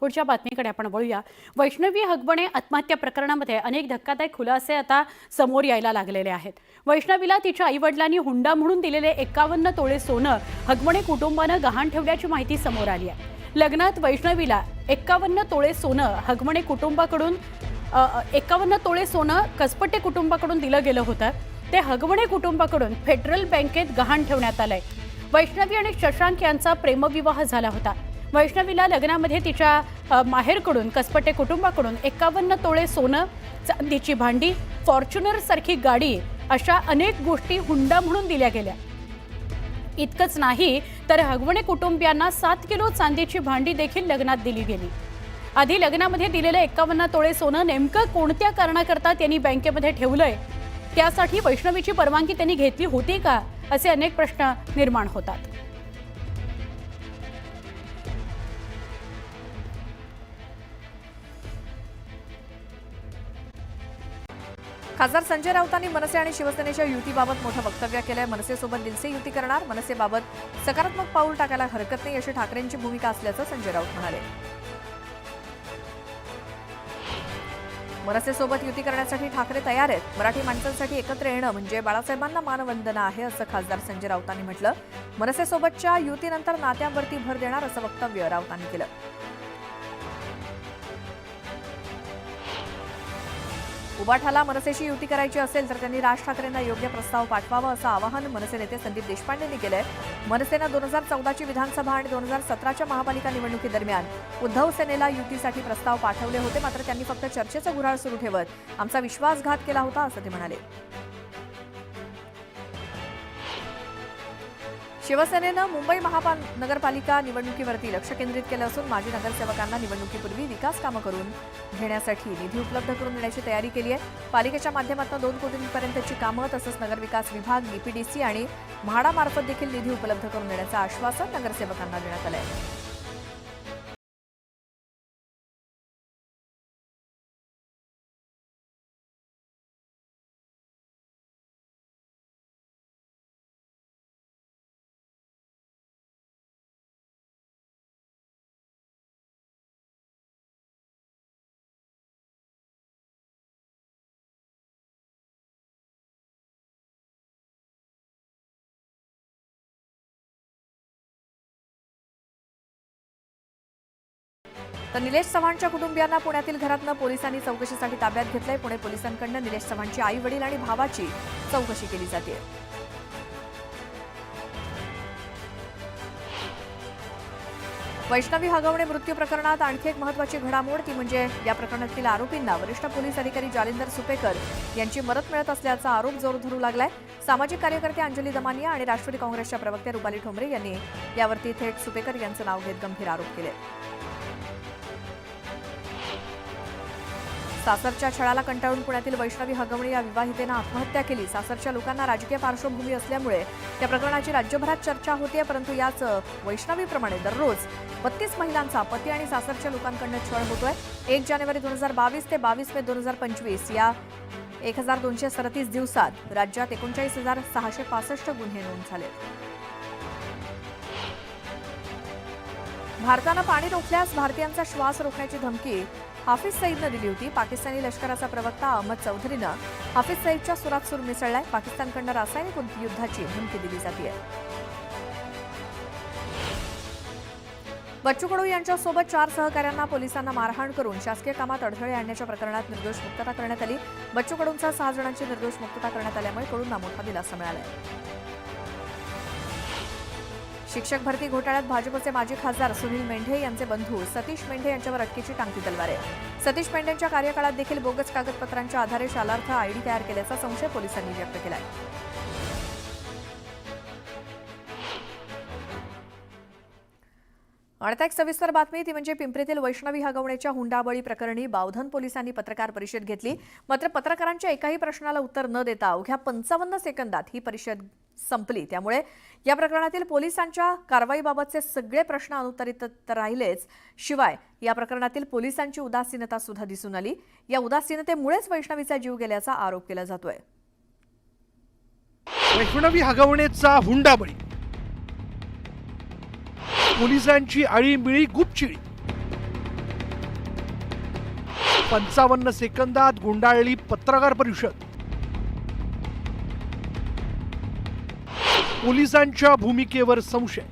पुढच्या बातमीकडे आपण वळूया. वैष्णवी हगबणे आत्महत्या प्रकरणामध्ये अनेक धक्कादायक खुलासे आता समोर यायला लागलेले आहेत. वैष्णवीला तिच्या आईवडिलांनी हुंडा म्हणून दिलेले एकावन्न तोळे सोनं हगबणे कुटुंबानं गहाण ठेवल्याची माहिती समोर आली आहे. लग्नात वैष्णवीला एकावन्न तोळे सोनं हगमणे कुटुंबाकडून एकावन्न तोळे सोनं कसपटे कुटुंबाकडून दिलं गेलं होतं. ते हगमणे कुटुंबाकडून फेडरल बँकेत गहाण ठेवण्यात आलंय. वैष्णवी आणि शशांक यांचा प्रेमविवाह झाला होता. वैष्णवीला लग्नामध्ये तिच्या माहेरकडून कसपटे कुटुंबाकडून एकावन्न तोळे सोनं चांदीची भांडी फॉर्च्युनर सारखी गाडी अशा अनेक गोष्टी हुंडा म्हणून दिल्या गेल्या. इतकंच नाही तर हगवणे कुटुंबियांना सात किलो चांदीची भांडी देखील लग्नात दिली गेली. आधी लग्नामध्ये दिलेलं एकावन्न तोळे सोनं नेमकं कोणत्या कारणाकरता त्यांनी बँकेमध्ये ठेवलंय? त्यासाठी वैष्णवीची परवानगी त्यांनी घेतली होती का? असे अनेक प्रश्न निर्माण होतात. खासदार संजय राऊतांनी मनसे आणि शिवसेनेच्या युतीबाबत मोठं वक्तव्य केलंय. मनसेसोबत दिलसे युती करणार मनसेबाबत सकारात्मक पाऊल टाकायला हरकत नाही अशी ठाकरेंची भूमिका असल्याचं संजय राऊत म्हणाले. मनसेसोबत युती करण्यासाठी ठाकरे तयार आहेत. मराठी माणसांसाठी एकत्र येणं म्हणजे बाळासाहेबांना मानवंदना आहे असं खासदार संजय राऊतांनी म्हटलं. मनसेसोबतच्या युतीनंतर नात्यांवरती भर देणार असं वक्तव्य राऊतांनी केलं. उबाठाला मनसेशी युती करायची असेल तर त्यांनी राज ठाकरेंना योग्य प्रस्ताव पाठवावा असं आवाहन मनसे नेते संदीप देशपांडेंनी केलंय. मनसेनं दोन हजार चौदाची विधानसभा आणि दोन हजार सतराच्या महापालिका निवडणुकीदरम्यान उद्धव सेनेला युतीसाठी प्रस्ताव पाठवले होते मात्र त्यांनी फक्त चर्चेचं गुऱ्हाळ सुरू ठेवत आमचा विश्वासघात केला होता असं ते म्हणाले. शिवसेनेनं मुंबई महानगरपालिका निवडणुकीवरती लक्ष केंद्रित केलं असून माजी नगरसेवकांना निवडणुकीपूर्वी विकास कामं करून घेण्यासाठी निधी उपलब्ध करून देण्याची तयारी केली आहे. पालिकेच्या माध्यमातून दोन कोटींपर्यंतची कामं तसंच नगरविकास विभाग डीपीडीसी आणि म्हाडामार्फत देखील निधी उपलब्ध करून देण्याचं आश्वासन नगरसेवकांना देण्यात आलं आहे. तर निलेश चव्हाणच्या कुटुंबियांना पुण्यातील घरातनं पोलिसांनी चौकशीसाठी ताब्यात घेतलंय. पुणे पोलिसांकडनं निलेश चव्हाणची आई वडील आणि भावाची चौकशी केली जाते. वैष्णवी हगवणे मृत्यू प्रकरणात आणखी एक महत्वाची घडामोड ती म्हणजे या प्रकरणातील आरोपींना वरिष्ठ पोलीस अधिकारी जालिंदर सुपेकर यांची मदत मिळत असल्याचा आरोप जोर धरू लागलाय. सामाजिक कार्यकर्ते अंजली दमानिया आणि राष्ट्रवादी काँग्रेसच्या प्रवक्त्या रुपाली ठोंबरे यांनी यावरती थेट सुपेकर यांचं नाव घेत गंभीर आरोप केले. सासरच्या छळाला कंटाळून पुण्यातील वैष्णवी हगवणे या विवाहितेनं आत्महत्या केली. सासरच्या लोकांना राजकीय पार्श्वभूमी असल्यामुळे या प्रकरणाची राज्यभरात चर्चा होते परंतु याच वैष्णवीप्रमाणे दररोज बत्तीस महिलांचा पती आणि सासरच्या लोकांकडनं छळ होतोय. एक जानेवारी दोन हजार बावीस ते बावीस मे दोन हजार पंचवीस या एक हजार दोनशे सदतीस दिवसात राज्यात एकोणचाळीस हजार सहाशे पासष्ट गुन्हे नोंद झाले भारतानं पाणी रोखल्यास भारतीयांचा श्वास रोखण्याची धमकी हाफिज सईदनं दिली होती. पाकिस्तानी लष्कराचा प्रवक्ता अहमद चौधरीनं हाफिज सईदच्या सुरात सूर मिसळलाय. पाकिस्तानकडनं रासायनिक युद्धाची धमकी दिली जाते बच्चू कडू यांच्यासोबत चार सहकाऱ्यांना पोलिसांना मारहाण करून शासकीय कामात अडथळे आणण्याच्या प्रकरणात निर्दोष मुक्तता करण्यात आली. बच्चू कडूंचा सहा जणांची निर्दोष मुक्तता करण्यात आल्यामुळे कडूंना मोठा दिलासा मिळाला शिक्षक भरती घोटाळ्यात भाजपचे माजी खासदार सुनील मेंढे यांचे बंधू सतीश मेंढे यांच्यावर अटकेची टांगती तलवार आहे. सतीश मेंढेंच्या कार्यकाळात देखील बोगस कागदपत्रांच्या आधारे शालार्थ आयडी तयार केल्याचा संशय पोलिसांनी व्यक्त केला आणि एक सविस्तर बातमी ती म्हणजे पिंपरीतील वैष्णवी हगवण्याच्या हुंडाबळी प्रकरणी बावधन पोलिसांनी पत्रकार परिषद घेतली. मात्र पत्रकारांच्या एकाही प्रश्नाला उत्तर न देता अवघ्या पंचावन्न सेकंदात ही परिषद संपली. त्यामुळे या प्रकरणातील पोलिसांच्या कारवाईबाबतचे सगळे प्रश्न अनुत्तरित तर राहिलेच. शिवाय या प्रकरणातील पोलिसांची उदासीनता सुद्धा दिसून आली. या उदासीनतेमुळेच वैष्णवीचा जीव गेल्याचा आरोप केला जातोय. वैष्णवी हगवणेचा हुंडाबळी. पोलिसांची आळीमिळी गुपचिळी. पंचावन्न सेकंदात गुंडाळली पत्रकार परिषद. पोलिसांच्या भूमिकेवर संशय.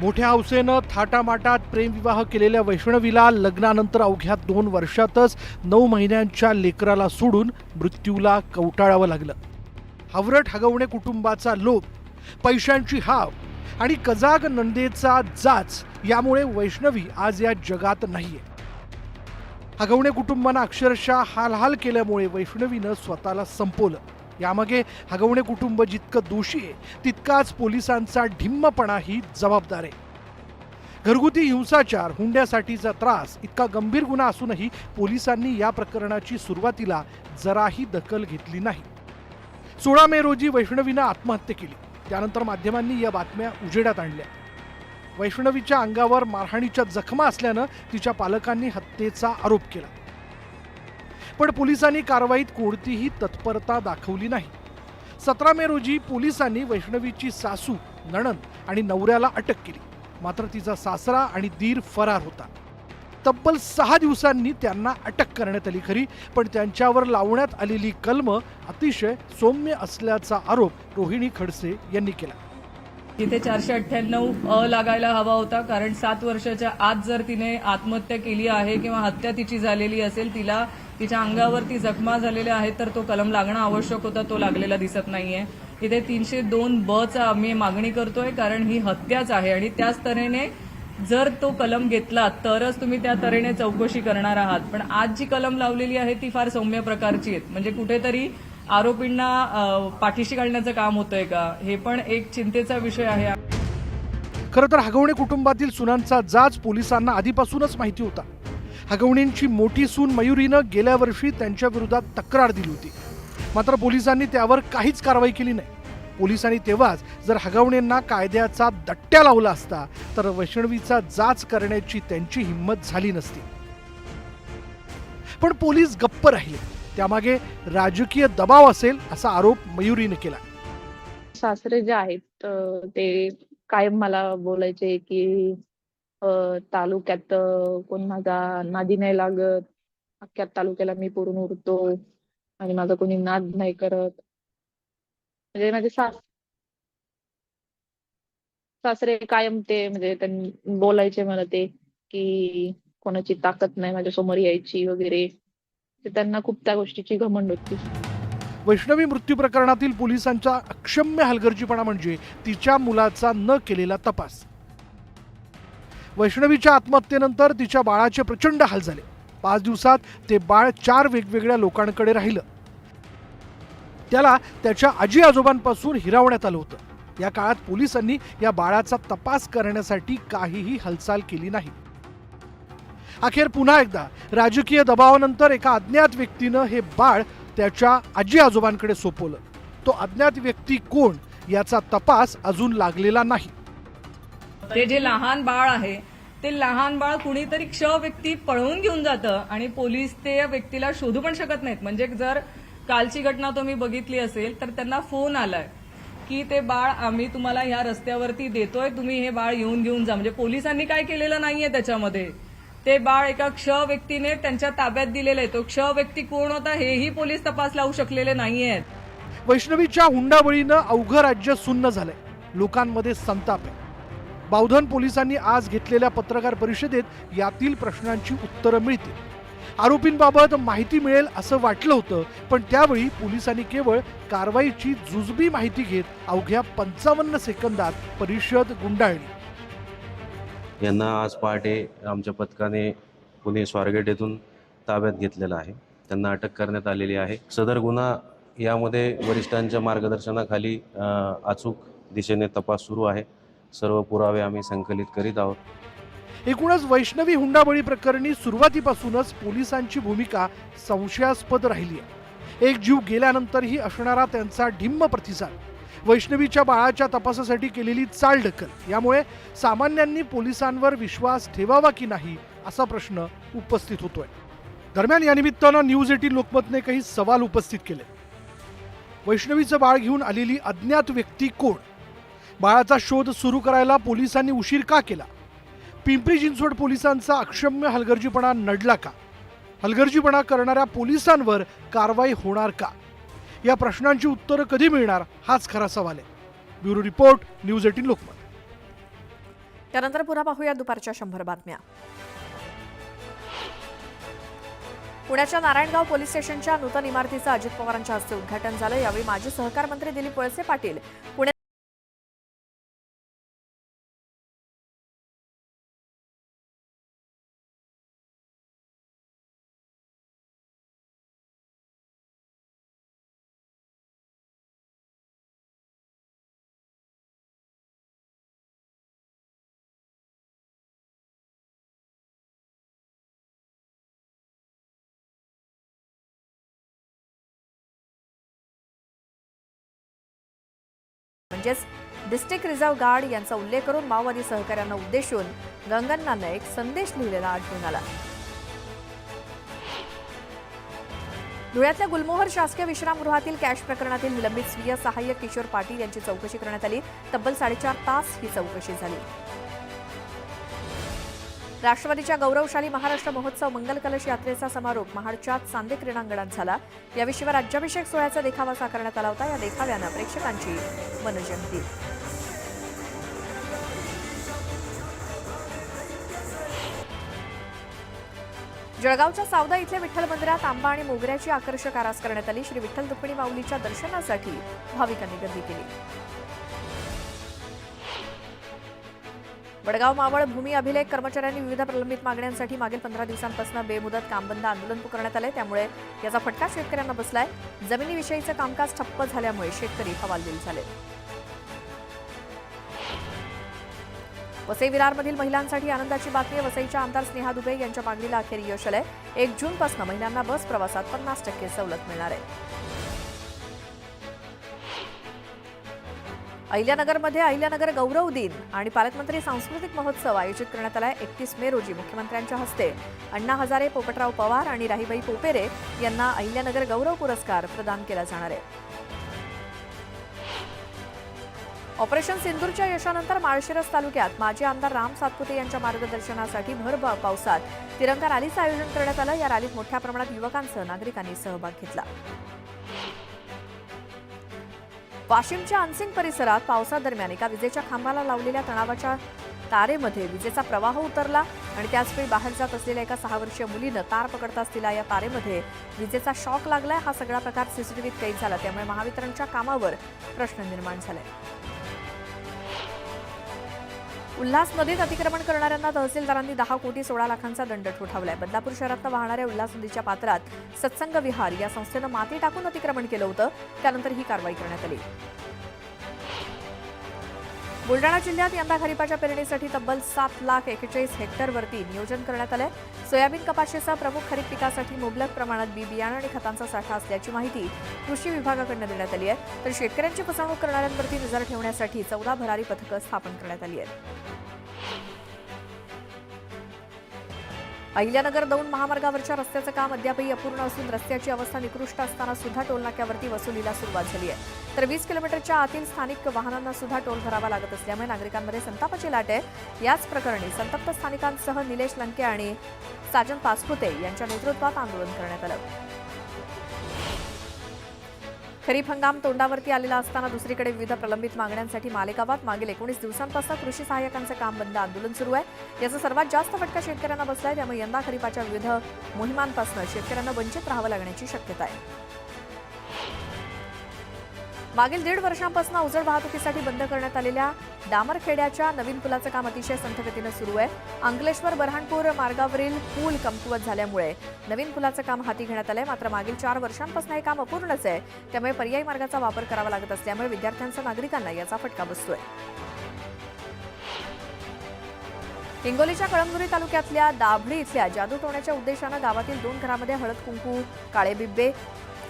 मोठ्या हौसेनं थाटामाटात प्रेमविवाह केलेल्या वैष्णवीला लग्नानंतर अवघ्या दोन वर्षातच नऊ महिन्यांच्या लेकराला सोडून मृत्यूला कवटाळावं लागलं. हावरट हगवणे कुटुंबाचा लोभ पैशांची हाव आणि कजाग नंदेचा जाच यामुळे वैष्णवी आज या जगात नाहीये. हगवणे कुटुंबानं अक्षरशः हालहाल केल्यामुळे वैष्णवीनं स्वतःला संपवलं. यामागे हगवणे कुटुंब जितकं दोषी आहे तितकाच पोलिसांचा ढिम्मपणाही जबाबदार आहे. घरगुती हिंसाचार हुंड्यासाठीचा त्रास इतका गंभीर गुन्हा असूनही पोलिसांनी या प्रकरणाची सुरुवातीला जराही दखल घेतली नाही. सोळा मे रोजी वैष्णवीनं आत्महत्या केली. त्यानंतर माध्यमांनी या बातम्या उजेडात आणल्या. वैष्णवीच्या अंगावर मारहाणीच्या जखमा असल्यानं तिच्या पालकांनी हत्येचा आरोप केला. पण पोलिसांनी कारवाईत कोणतीही तत्परता दाखवली नाही. सतरा मे रोजी पोलिसांनी वैष्णवीची सासू नणंद आणि नवऱ्याला अटक केली. मात्र तिचा सासरा आणि दीर फरार होता. तब्बल सहा दिवसांनी त्यांना अटक करण्यात आली खरी पण त्यांच्यावर लावण्यात आलेली कलम अतिशय सौम्य असल्याचा आरोप रोहिणी खडसे यांनी केला. तिथे चारशे अठ्ठ्याण्णव अ लागायला हवा होता कारण सात वर्षाच्या आत जर तिने आत्महत्या केली आहे किंवा हत्या तिची झालेली असेल तिला तिच्या अंगावरती जखमा झालेल्या आहेत तर तो कलम लागणं आवश्यक होता तो लागलेला दिसत नाहीये. इथे तीनशे दोन ब चा आम्ही मागणी करतोय कारण ही हत्याच आहे आणि त्याच तऱ्हेने जर तो कलम घेतला तरच तुम्ही त्या तऱ्हेने चौकशी करणार आहात. पण आज जी कलम लावलेली आहे ती फार सौम्य प्रकारची आहेत. म्हणजे कुठेतरी आरोपींना पाठीशी घालण्याचं काम होतंय का? हे पण एक चिंतेचा विषय आहे. खरं तर हगवणे कुटुंबातील सुनांचा जाच पोलिसांना आधीपासूनच माहिती होता. हगवणींची मोठी सून मयुरीनं गेल्या वर्षी त्यांच्या विरोधात तक्रार दिली होती. मात्र पोलिसांनी त्यावर काहीच कारवाई केली नाही. पोलिसांनी तेव्हाच जर हगवणेंना कायद्याचा दट्ट्या लावला असता तर वैष्णवीचा जाच करण्याची त्यांची हिंमत झाली नसती. पण पोलीस गप्प राहिले. त्यामागे राजकीय दबाव असेल असा आरोप मयुरीने केला. सासरे जे आहेत ते कायम मला बोलायचे की तालुक्यात कोण माझा नादी नाही लागत अख्ख्या तालुक्याला मी पुरून उरतो आणि माझा कोणी नाद नाही करत. म्हणजे माझे सास सासरे कायम ते म्हणजे त्यांनी बोलायचे मला ते की कोणाची ताकद नाही माझ्यासमोर यायची वगैरे. त्यांना खूप त्या गोष्टीची घमंड होती. वैष्णवी मृत्यू प्रकरणातील पोलिसांचा अक्षम्य हलगर्जीपणा म्हणजे तिच्या मुलाचा न केलेला तपास. वैष्णवीच्या आत्महत्येनंतर तिच्या बाळाचे प्रचंड हाल झाले. पाच दिवसात ते बाळ चार वेगवेगळ्या लोकांकडे राहिलं. त्याला त्याच्या आजी आजोबांपासून हिरावण्यात आलं होतं. या काळात पोलिसांनी या बाळाचा तपास करण्यासाठी काहीही हालचाल केली नाही. अखेर पुन्हा एकदा राजकीय दबावानंतर एका अज्ञात व्यक्तीनं हे बाळ त्याच्या आजी आजोबांकडे सोपवलं. तो अज्ञात व्यक्ती कोण याचा तपास अजून लागलेला नाही. ते जे लहान बाळ आहे ते लहान बाळ कुणीतरी क्ष व्यक्ती पळवून घेऊन जातं आणि पोलीस ते व्यक्तीला शोधू पण शकत नाहीत. म्हणजे जर कालची घटना तुम्ही बघितली असेल तर त्यांना फोन आलाय की ते बाळ आम्ही तुम्हाला ह्या रस्त्यावरती देतोय तुम्ही हे बाळ येऊन घेऊन जा. म्हणजे पोलिसांनी काय केलेलं नाहीये त्याच्यामध्ये? ते बाळ एका क्ष व्यक्तीने त्यांच्या ताब्यात दिलेलं. आहे तो क्ष व्यक्ती कोण होता हेही पोलीस तपास लावू शकलेले नाही आहेत वैष्णवीच्या हुंडाबळीनं अवघं राज्य सुन्न झालंय. लोकांमध्ये संताप आहे. बावधन पोलिसांनी आज घेतलेल्या पत्रकार परिषदेत यातील प्रश्नांची उत्तरं मिळतील. आरोपींबाबत माहिती मिळेल असं वाटलं होतं पण त्यावेळी पोलिसांनी केवळ कारवाईची जुजबी माहिती घेत अवघ्या पंचावन्न सेकंदात परिषद गुंडाळली. यांना आज पहाटे आमच्या पथकाने पुणे स्वारगेट येथून ताब्यात घेतलेला आहे. त्यांना अटक करण्यात आलेली आहे. सदर गुन्हा यामध्ये वरिष्ठांच्या मार्गदर्शनाखाली अचूक दिशेने तपास सुरू आहे. सर्व पुरावे आम्ही संकलित करीत आहोत. एकूणच वैष्णवी हुंडाबळी प्रकरणी सुरुवातीपासूनच पोलिसांची भूमिका संशयास्पद राहिली आहे. एक जीव गेल्यानंतरही असणारा त्यांचा ढिम्म प्रतिसाद वैष्णवीच्या बाळाच्या तपासासाठी केलेली चालढकल यामुळे सामान्यांनी पोलिसांवर विश्वास ठेवावा की नाही असा प्रश्न उपस्थित होतोय. दरम्यान या निमित्तानं न्यूज एटीन लोकमतने काही सवाल उपस्थित केले. वैष्णवीचं बाळ घेऊन आलेली अज्ञात व्यक्ती कोण? बाळाचा शोध सुरू करायला पोलिसांनी उशीर का केला? पिंपरी चिंचवड पोलिसांचा अक्षम्य हलगर्जीपणा नडला का? हलगर्जीपणा करणाऱ्या पोलिसांवर कारवाई होणार का? या प्रश्नांची उत्तरं कधी मिळणार हाच खरा सवाल आहे. Bureau report news eighteen Lokmat. त्यानंतर पुन्हा पाहूया दुपारच्या शंभर बातम्या. पुण्याच्या नारायणगाव पोलीस स्टेशनच्या नूतन इमारतीचं अजित पवारांच्या हस्ते उद्घाटन झालं. यावेळी माजी सहकार मंत्री दिलीप वळसे पाटील पुणे म्हणजेच डिस्ट्रिक्ट रिझर्व्ह गार्ड यांचा उल्लेख करून माओवादी सहकाऱ्यांना उद्देशून गंगांना एक संदेश लिहिलेला आढळून आला. धुळ्यातल्या गुलमोहर शासकीय विश्रामगृहातील कॅश प्रकरणातील निलंबित स्वीय सहाय्यक किशोर पाटील यांची चौकशी करण्यात आली. तब्बल साडेचार तास ही चौकशी झाली. राष्ट्रवादीच्या गौरवशाली महाराष्ट्र महोत्सव मंगल कलश यात्रेचा समारोप महाडच्या चांदे क्रीडांगणात झाला. याविषयी राज्याभिषेक सोहळ्याचा देखावा साकारण्यात आला होता. या देखाव्यानं प्रेक्षकांची मनजंती जळगावच्या सावदा इथल्या विठ्ठल मंदिरात आंबा आणि मोगऱ्याची आकर्षक आरास करण्यात आली. श्री विठ्ठल रुक्मिणी माऊलीच्या दर्शनासाठी भाविकांनी गर्दी केली. वडगाव मावळ भूमी अभिलेख कर्मचाऱ्यांनी विविध प्रलंबित मागण्यांसाठी मागील पंधरा दिवसांपासून बेमुदत कामबंद आंदोलन पुकारण्यात आले त्यामुळे याचा फटका शेतकऱ्यांना बसलाय. जमिनीविषयीचं कामकाज ठप्प झाल्यामुळे शेतकरी हवालदिल झाले. वसई विरारमधील महिलांसाठी आनंदाची बातमी आहे. वसईच्या आमदार स्नेहा दुबे यांच्या मागणीला अखेर यश आलंय. एक जूनपासून महिलांना बस प्रवासात पन्नास टक्के सवलत मिळणार आहे. अहिल्यानगरमध्ये अहिल्यानगर गौरव दिन आणि पालकमंत्री सांस्कृतिक महोत्सव आयोजित करण्यात आला एकतीस मे रोजी मुख्यमंत्र्यांच्या हस्ते अण्णा हजारे पोपटराव पवार आणि राहीबाई पोपेरे यांना अहिल्यानगर गौरव पुरस्कार प्रदान केला जाणार आहे. ऑपरेशन सिंदूरच्या यशानंतर माळशिरस तालुक्यात माजी आमदार राम सातपुते यांच्या मार्गदर्शनासाठी भर पावसात तिरंगा रॅलीचं आयोजन करण्यात आलं. या रॅलीत मोठ्या प्रमाणात युवकांसह नागरिकांनी सहभाग घेतला. वाशिमच्या अनसिंग परिसरात पावसादरम्यान एका विजेच्या खांबाला लावलेल्या तणावाच्या तारेमध्ये विजेचा प्रवाह उतरला आणि त्याचवेळी बाहेर जात असलेल्या एका सहा वर्षीय मुलीनं तार पकडताच तिला या तारेमध्ये विजेचा शॉक लागलाय. हा सगळा प्रकार सीसीटीव्हीत कैद झाला. त्यामुळे महावितरणच्या कामावर प्रश्न निर्माण झालाय उल्हास नदीत अतिक्रमण करणाऱ्यांना तहसीलदारांनी दहा कोटी सोळा लाखांचा दंड ठोठावलाय. बदलापूर शहरात वाहणाऱ्या उल्हास नदीच्या पात्रात सत्संग विहार या संस्थेनं माती टाकून अतिक्रमण केलं होतं. त्यानंतर ही कारवाई करण्यात आली. बुलडाणा जिल्ह्यात यंदा खरीपाच्या पेरणीसाठी तब्बल सात लाख एकेचाळीस हेक्टरवरती नियोजन करण्यात आलंय. सोयाबीन कपाशीचा प्रमुख खरीप पिकासाठी मुबलक प्रमाणात बी बियाणं आणि खतांचा साठा असल्याची माहिती कृषी विभागाकडून देण्यात आली आहे. तर शेतकऱ्यांची फसवणूक करणाऱ्यांवरती नजर ठेवण्यासाठी चौदा भरारी पथकं स्थापन करण्यात आली आहेत. अहिल्यानगर दौंड महामार्गावरच्या रस्त्याचं काम अद्यापही अपूर्ण असून रस्त्याची अवस्था निकृष्ट असताना सुद्धा टोलनाक्यावरती वसुलीला सुरुवात झाली आहे. तर वीस किलोमीटरच्या आतील स्थानिक वाहनांना सुद्धा टोल भरावा लागत असल्यामुळे नागरिकांमध्ये संतापाची लाट आहे. याच प्रकरणी संतप्त स्थानिकांसह निलेश लंके आणि साजन पासपुते यांच्या नेतृत्वात आंदोलन करण्यात आलं. खरीप हंगाम तोंडावरती आलेला असताना दुसरीकडे विविध प्रलंबित मागण्यांसाठी मालेगावात मागील एकोणीस दिवसांपासून कृषी सहाय्यकांचं काम बंद आंदोलन सुरू आहे. याचा सर्वात जास्त फटका शेतकऱ्यांना बसलाय. त्यामुळे यंदा खरीपाच्या विविध मोहिमांपासून शेतकऱ्यांना वंचित राहावं लागण्याची शक्यता आहे. मागील दीड वर्षांपासून अवजड वाहतुकीसाठी बंद करण्यात आलेल्या डामरखेड्याच्या नवीन पुलाचं काम अतिशय संथगतीनं सुरू आहे. अंकलेश्वर बऱ्हाणपूर मार्गावरील पूल कमकुवत झाल्यामुळे नवीन पुलाचं काम हाती घेण्यात आलंय. मात्र मागील चार वर्षांपासून हे काम अपूर्णच आहे. त्यामुळे पर्यायी मार्गाचा वापर करावा लागत असल्यामुळे विद्यार्थ्यांसह नागरिकांना याचा फटका बसतोय. हिंगोलीच्या कळमनुरी तालुक्यातल्या दाभळी इथल्या जादू टोण्याच्या उद्देशानं गावातील दोन घरामध्ये हळद कुंकू काळे बिब्बे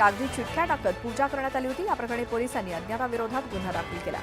कागदी चिठ्ठ्या टाकत पूजा करण्यात आली होती. या प्रकरणी पोलिसांनी अज्ञाताविरोधात गुन्हा दाखल केला.